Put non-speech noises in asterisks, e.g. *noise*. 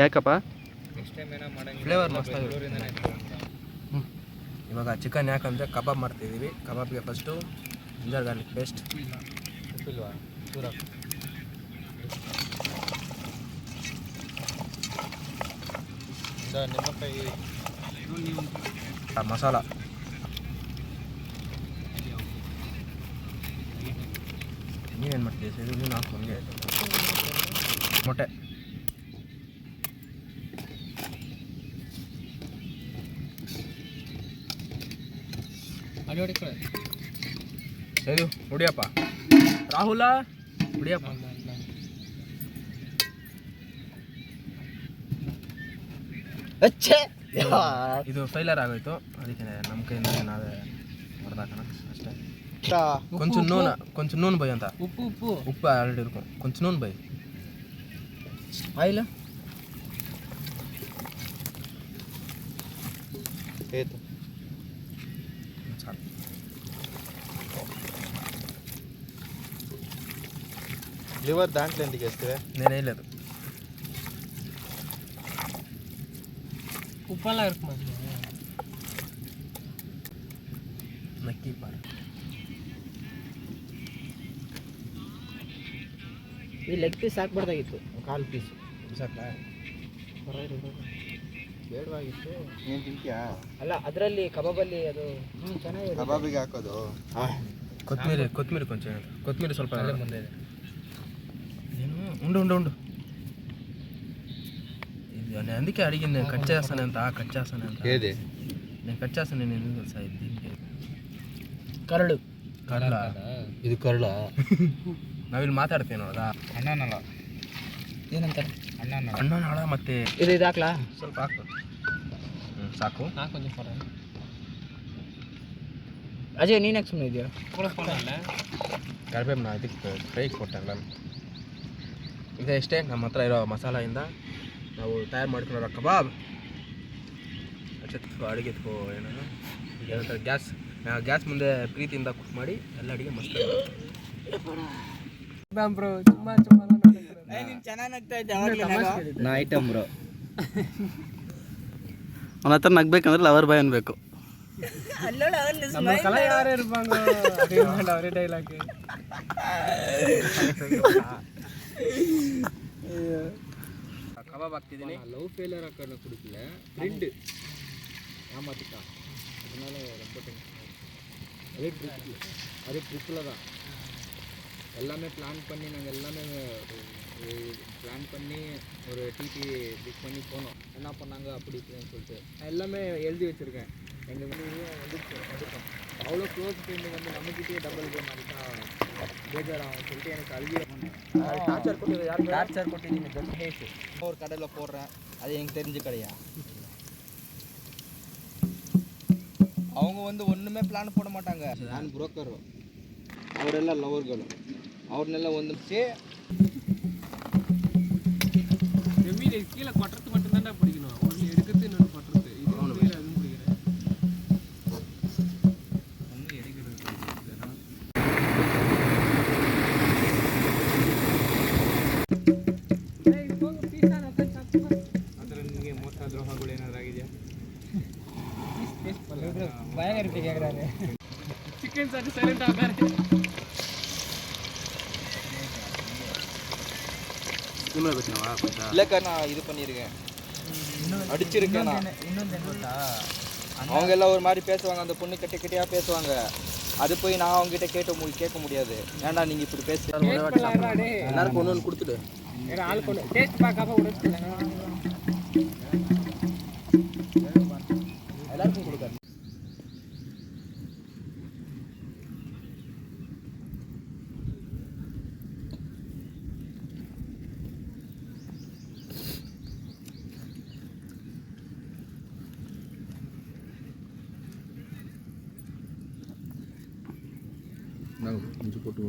ಯಾಕಪ್ಪ? ಫ್ಲೇವರ್ ಇವಾಗ ಚಿಕನ್ ಯಾಕಂದರೆ ಕಬಾಬ್ ಮಾಡ್ತಿದ್ದೀವಿ ಕಬಾಬ್ಗೆ first ginger garlic paste masala. ನೀನೇನು ಮಾಡ್ತೀವಿ ಸರ್ ಇದು ನೀನು ಹಾಕು ಹಂಗೆ. ಮೊಟ್ಟೆ. ಹುಡಿಯಪ್ಪ. ರಾಹುಲ ಹುಡಿಯಪ್ಪ. ಇದು ಫೈಲರ್ ಆಗೋಯ್ತು. ಅದಕ್ಕೆ ನಮ್ಮ ಕೈಯಿಂದ ಏನಾದ್ರೆ ಹೊಡೆದಾಕೋಣ. ಅಷ್ಟೇ. ಕೊಂಚ ನೂನ ಕೊಂಚ ನೂನ್ ಬೈ ಅಂತ. ಉಪ್ಪು ಉಪ್ಪು. ಉಪ್ಪು ಆಲ್ರೆಡಿ ಇರ್ಕೊಂಡು ಕೊಂಚ ನೂನ್ ಬೈ. आईला हे तर లివర్ దాంట్లో ఎందుకు వేస్తావా నేను వేయలేదు ఉప్పలా ఇరుకు నాకు ಈ ಲೆಗ್ ಪೀಸ್ ಹಾಕ್ಬಾರ್ದಾಗಿತ್ತು ಕಾಲು ಪೀಸ್ ಸಾಕಾ ಬೇಡವಾಗಿತ್ತು ನೀನು ತಿಂತೀಯಾ ಅಲ್ಲ ಅದರಲ್ಲಿ ಕಬಾಬಲ್ಲಿ ಅದು ಹ್ಞೂ ಚೆನ್ನಾಗಿದೆ ಕಬಾಬಿಗೆ ಹಾಕೋದು కొత్తిమీర కొత్తిమీర కొంచెం కొత్తిమీర ಸ್ವಲ್ಪ ಮುಂದೆ ಇದೆ ಏನು ఉండు ఉండు ఉండు ఇది నేను అందుకే అడిగింది నేను కట్ చేస్తాను ఎంత కట్ చేస్తాను ఎంత ఏది నేను కట్ చేస్తాను నేను ఎందుకు తెలుసా ఇది దీనికి ಕರಳು ಕಡಲ ಇದು ಕರ್ಳ *laughs* ನಾವಿಲ್ಲಿ ಮಾತಾಡ್ತೀವಿ ನೋಡ ಅಣ್ಣನಲ್ಲ ಏನಂತಾರೆ? ಅಣ್ಣನ ಅಣ್ಣ ನಾಳ ಮತ್ತೆ ಇದು ಇದು ಹಾಕ್ಲಾ? ಸ್ವಲ್ಪ ಹಾಕು. ಹ್ಞೂ ಸಾಕು. ನಾ ಕೊಂಚ ಪರ ಅಜಯ್ ನೀನು ಯಾಕೆ ಸುಮ್ಮನೆ ಇದೆಯಾ? ಕೊಡಲ್ಲ ಕರಿಬೇವು ನಾ ಇದಕ್ಕೆ ಫ್ರೈಗೆ ಕೊಟ್ಟಲ್ಲ ಇದೆ ಇಷ್ಟೇ ನಮ್ಮ ಹತ್ರ ಇರೋ ಮಸಾಲೆಯಿಂದ ನಾವು ತಯಾರು ಮಾಡ್ಕೊಂಡಿರೋ ಕಬಾಬ್ ಅಚ್ಚತ್ಕೋ ಅಡುಗೆ ಎತ್ಕೋ ಏನೋ ಏನಂತಾರೆ ಗ್ಯಾಸ್ ಗ್ಯಾಸ್ ಮುಂದೆ ಪ್ರೀತಿಯಿಂದ ಕುಕ್ ಮಾಡಿ ಎಲ್ಲ ಅಡುಗೆ ಮಸ್ತ್ ಬ್ರೋ ತುಂಬಾ ತುಂಬಾ ನಾ ಐಟಮ್ ಬ್ರೋ ಅವನ ಹತ್ರ ನಗ್ಬೇಕಂದ್ರೆ ಲವರ್ ಬಾಯ್ ಅನ್ಬೇಕು ನಮ್ಮ ಕಲ ಯಾರು ಇರ್ಬಂದು ಅದೇ ಮಾಡಿ ಅವರೇ ಡೈಲಾಗ್ ಕಬಾಬ್ ಹಾಕ್ತಿದ್ದೀನಿ ಲವ್ ಫೇಲಿಯರ್ ಹಾಕೊಂಡು ಕುಡಿತಿಲ್ಲ ಫ್ರೆಂಡ್ ஏமாத்திட்டா அதனால ரொம்ப டென்ஷன் அதே ட்ரிப்பில் அதே ட்ரிப்பில் தான் எல்லாமே பிளான் பண்ணி நாங்கள் எல்லாமே பிளான் பண்ணி ஒரு டிடி புக் பண்ணி போனோம். என்ன பண்ணாங்க அப்படி இப்படின்னு சொல்லிட்டு. எல்லாமே எழுதி வச்சுருக்கேன். எங்கள் வீடியும் வந்து எடுத்தோம். அவ்வளோ க்ளோஸ் ஃப்ரெண்டு வந்து நம்மக்கிட்டே டபுள் பே மாதிரி தான் பேஜாராகும் சொல்லிட்டு எனக்கு அழுகிய டார்ச்சர் கொட்டி யார் டார்ச்சர் கொட்டி நீங்கள் ஜஸ்ட் ஒரு கடையில் போடுறேன். அது எனக்கு தெரிஞ்ச கடையா? அவங்க வந்து ஒன்றுமே பிளான் போட மாட்டாங்க. நான் புரோக்கரும் அவரெல்லாம் லவர்களும் ಅವ್ರನ್ನೆಲ್ಲ ಒಂದಿಸಿ மீன் கீழே கொட்டுறது மட்டும்தான்டா பிடிக்கணும் ஒன்று எடுக்கிறது இன்னொன்று கொட்டுறது இது கீழே அதுவும் பிடிக்கிறேன் ಅದರ ನಿಮಗೆ ಮೋಸ ದ್ರೋಹಗಳು ಏನಾದ್ರು ಆಗಿದೆಯಾ பயங்கர கேட்குறாரு சிக்கன் சாப்பிட்டு சைலண்ட் ஆகாரு இன்னொரு கட்டினவா கொஞ்சம் இல்லைக்கா நான் இது பண்ணியிருக்கேன். அடிச்சிருக்கேன் நான். அவங்க எல்லாம் ஒரு மாதிரி பேசுவாங்க. அந்த பொண்ணு கிட்ட கிட்டையாக பேசுவாங்க. அது போய் நான் அவங்ககிட்ட கேட்ட முடியும் கேட்க முடியாது. ஏன்டா நீங்கள் இப்படி பேச எல்லாருக்கும் ஒன்று ஒன்று கொடுத்துட்டு ஆள் கொண்டு டேஸ்ட் பார்க்காம விட இந்தாங்க கொஞ்சம் போட்டு